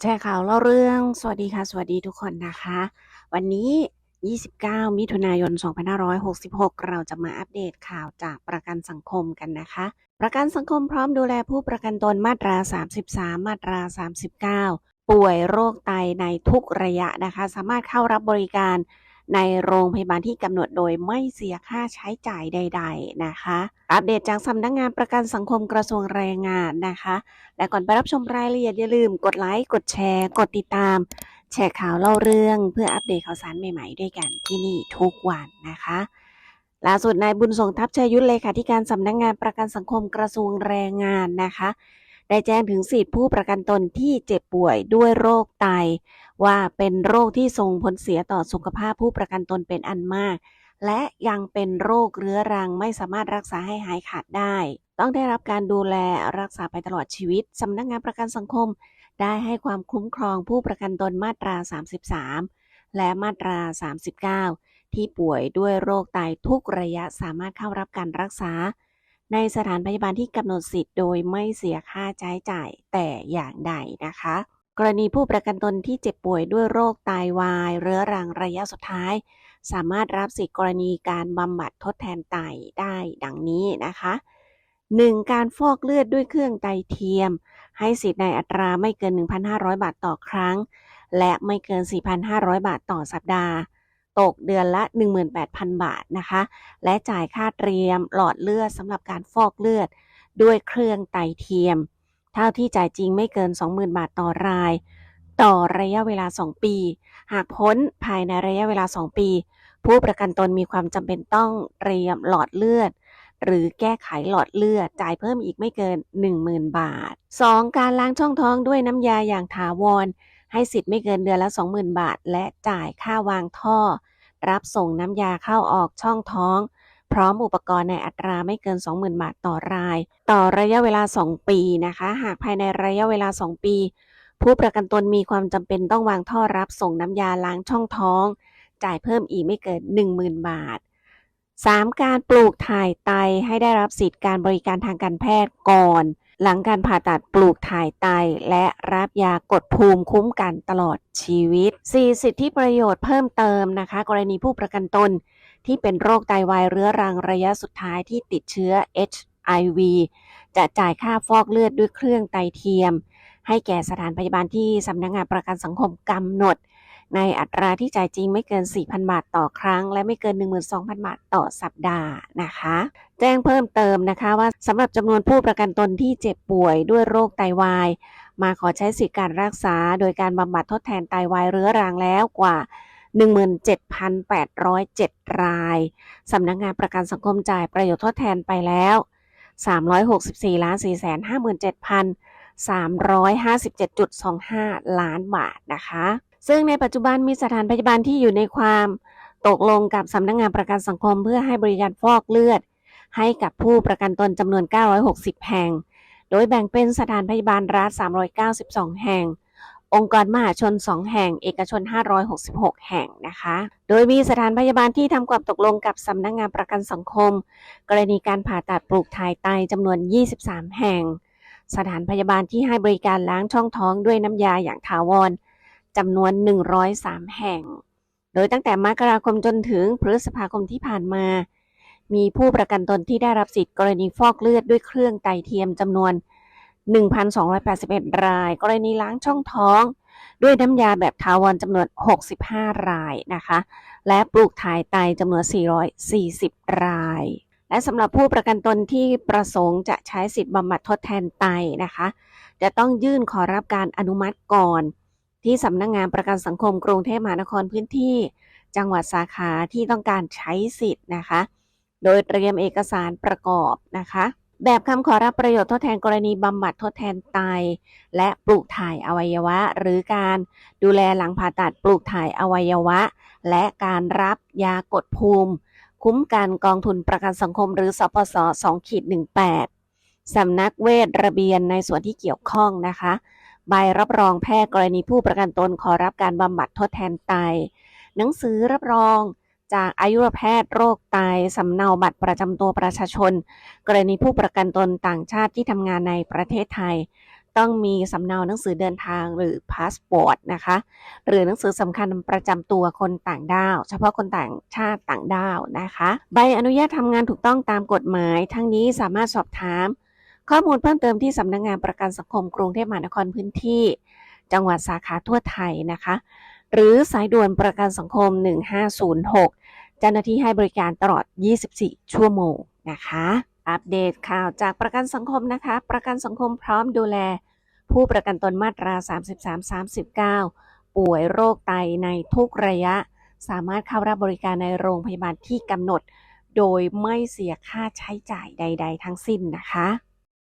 แชร์ข่าวเล่าเรื่อง สวัสดีค่ะ สวัสดีทุกคนนะคะ วันนี้ 29 มิถุนายน 2566 เราจะมาอัปเดตข่าวจากประกันสังคมกันนะคะ ประกันสังคมพร้อมดูแลผู้ประกันตนมาตรา 33 มาตรา 39 ป่วยโรคไตในทุกระยะนะคะ สามารถเข้ารับบริการ ในโรงพยาบาลที่กำหนดโดยไม่เสียค่าใช้จ่ายใด ๆนะคะ อัปเดตจากสำนักงานประกันสังคมกระทรวงแรงงานนะคะ และก่อนไปรับชมรายละเอียดอย่าลืมกดไลค์กดแชร์ กดติดตาม แชร์ข่าวเล่าเรื่องเพื่ออัปเดตข่าวสารใหม่ๆ ด้วยกันที่นี่ทุกวันนะคะล่าสุดนายบุญส่งทัพชัยยุทธเลขาธิการสำนักงานประกันสังคมกระทรวงแรงงานนะคะ ได้แจ้งถึงสิทธิผู้ประกันตนที่เจ็บป่วยด้วยโรคไต ว่าเป็นโรคที่ส่งผลเสียต่อสุขภาพผู้ประกันตนเป็นอันมาก และยังเป็นโรคเรื้อรังไม่สามารถรักษาให้หายขาดได้ ต้องได้รับการดูแลรักษาไปตลอดชีวิตสำนักงานประกันสังคม ได้ให้ความคุ้มครองผู้ประกันตนมาตรา 33 และมาตรา 39 ที่ป่วยด้วยโรคไตทุกระยะสามารถเข้ารับการรักษา ในสถานพยาบาลที่กำหนดสิทธิ์โดยไม่เสียค่าใช้จ่ายแต่อย่างใดนะคะ กรณีผู้ประกันตนที่เจ็บป่วยด้วยโรคไตาวาย เรื้อรังระยะสุดท้าย สามารถรับสิทธิกรณีการบำบัดทดแทนไตได้ดังนี้นะคะ 1. การฟอกเลือดด้วยเครื่องไตเทียม ให้สิทธิ์ในอัตราไม่เกิน 1,500 บาทต่อครั้ง และไม่เกิน 4,500 บาทต่อสัปดาห์ ตกเดือนละ 18,000 บาทนะคะ และจ่ายค่าเตรียมหลอดเลือดสำหรับการฟอกเลือด ด้วยเครื่องไตเทียม เท่าที่จ่ายจริงไม่เกิน 20,000 บาทต่อราย ต่อระยะเวลา 2 ปี หากพ้นภายในระยะเวลา 2 ปี ผู้ประกันตนมีความจำเป็นต้องเตรียมหลอดเลือดหรือแก้ไขหลอดเลือด จ่ายเพิ่มอีกไม่เกิน 10,000 บาท 2. การล้างช่องท้องด้วยน้ำยาอย่างถาวร ให้สิทธิ์ไม่เกินเดือนละ 20,000 บาท และจ่ายค่าวางท่อ รับส่งน้ำยาเข้าออกช่องท้อง พร้อมอุปกรณ์ในอัตราไม่เกิน 20,000 บาทต่อราย ต่อระยะเวลา 2 ปีนะคะ หากภายในระยะเวลา 2 ปี ผู้ประกันตนมีความจำเป็นต้องวางท่อรับส่งน้ำยาล้างช่องท้อง จ่ายเพิ่มอีกไม่เกิน 10,000 บาท 3. การปลูกถ่ายไตให้ได้รับสิทธิการบริการทางการแพทย์ก่อน หลังการผ่าตัดปลูกถ่ายไต และรับยากดภูมิคุ้มกันตลอดชีวิต 4. สิทธิประโยชน์เพิ่มเติมนะคะ กรณีผู้ประกันตนที่เป็นโรคไตวายเรื้อรังระยะสุดท้ายที่ติดเชื้อ HIV จะจ่ายค่าฟอกเลือดด้วยเครื่องไตเทียม ให้แก่สถานพยาบาลที่สำนักงานประกันสังคมกำหนด ในอัตราที่จ่ายจริงไม่เกิน 4,000 บาทต่อครั้ง และไม่เกิน 12,000 บาทต่อสัปดาห์นะคะ แจ้งเพิ่มเติมนะคะว่าสำหรับจำนวนผู้ประกันตนที่เจ็บป่วยด้วยโรคไตวาย มาขอใช้สิทธิการรักษา โดยการบำบัดทดแทนไตวายเรื้อรังแล้วกว่า17,807 ราย สำนักงานประกันสังคมจ่ายประโยชน์ทดแทนไปแล้ว 364ล้าน4 5 7 357.25 ล้านบาทนะคะ ซึ่งในปัจจุบันมีสถานพยาบาลที่อยู่ในความตกลงกับสำนักงงานประกันสังคมเพื่อให้บริการฟอกเลือด ให้กับผู้ประกันตนจำนวน 960 แห่ง โดยแบ่งเป็นสถานพยาบาลรัฐ 392 แห่ง องค์กรมหาชน 2 แห่ง เอกชน 566 แห่งนะคะ โดยมีสถานพยาบาลที่ทำความตกลงกับสำนักงงานประกันสังคม กรณีการผ่าตัดปลูกถ่ายไตจำนวน 23 แห่ง สถานพยาบาลที่ให้บริการล้างช่องท้องด้วยน้ำยาอย่างถาวร จำนวน 103 แห่ง โดยตั้งแต่มกราคมจนถึงพฤษภาคมที่ผ่านมา มีผู้ประกันตนที่ได้รับสิทธิ์กรณีฟอกเลือดด้วยเครื่องไตเทียมจำนวน 1,281 ราย กรณีล้างช่องท้อง ด้วยน้ำยาแบบถาวรจำนวน 65 รายนะคะ และปลูกถ่ายไตจำนวน 440 ราย และสำหรับผู้ประกันตนที่ประสงค์จะใช้สิทธิ์บำบัดทดแทนไตนะคะ จะต้องยื่นขอรับการอนุมัติก่อน ที่สำนักงงานประกันสังคมกรุงเทพมหานครพื้นที่ จังหวัดสาขาที่ต้องการใช้สิทธิ์นะคะ โดยเตรียมเอกสารประกอบนะคะ แบบคำขอรับประโยชน์ทดแทนกรณีบำบัดทดแทนไตและปลูกถ่ายอวัยวะ หรือการดูแลหลังผ่าตัดปลูกถ่ายอวัยวะ และการรับยากดภูมิ คุ้มกันกองทุนประกันสังคมหรือสปส2ขีด18สำนักเวชระเบียนในส่วนที่เกี่ยวข้องนะคะ ใบรับรองแพทย์กรณีผู้ประกันตนขอรับการบำบัดทดแทนไต หนังสือรับรองจากอายุรแพทย์โรคไตสำเนาบัตรประจำตัวประชาชน กรณีผู้ประกันตนต่างชาติที่ทำงานในประเทศไทย ต้องมีสำเนาหนังสือเดินทางหรือพาสปอร์ตนะคะ หรือหนังสือสำคัญประจำตัวคนต่างด้าว เฉพาะคนต่างชาติต่างด้าวนะคะ ใบอนุญาตทำงานถูกต้องตามกฎหมาย ทั้งนี้สามารถสอบถาม ข้อมูลเพิ่มเติมที่สำนักงานประกันสังคมกรุงเทพมหานครพื้นที่ จังหวัดสาขาทั่วไทยนะคะ หรือสายด่วนประกันสังคม 1506 เจ้าหน้าที่ให้บริการตลอด 24 ชั่วโมงนะคะ อัปเดตข่าวจากประกันสังคมนะคะ ประกันสังคมพร้อมดูแล ผู้ประกันตนมาตรา 33-39 ป่วยโรคไตในทุกระยะ สามารถเข้ารับบริการในโรงพยาบาลที่กำหนด โดยไม่เสียค่าใช้จ่ายใด ๆ ทั้งสิ้นนะคะ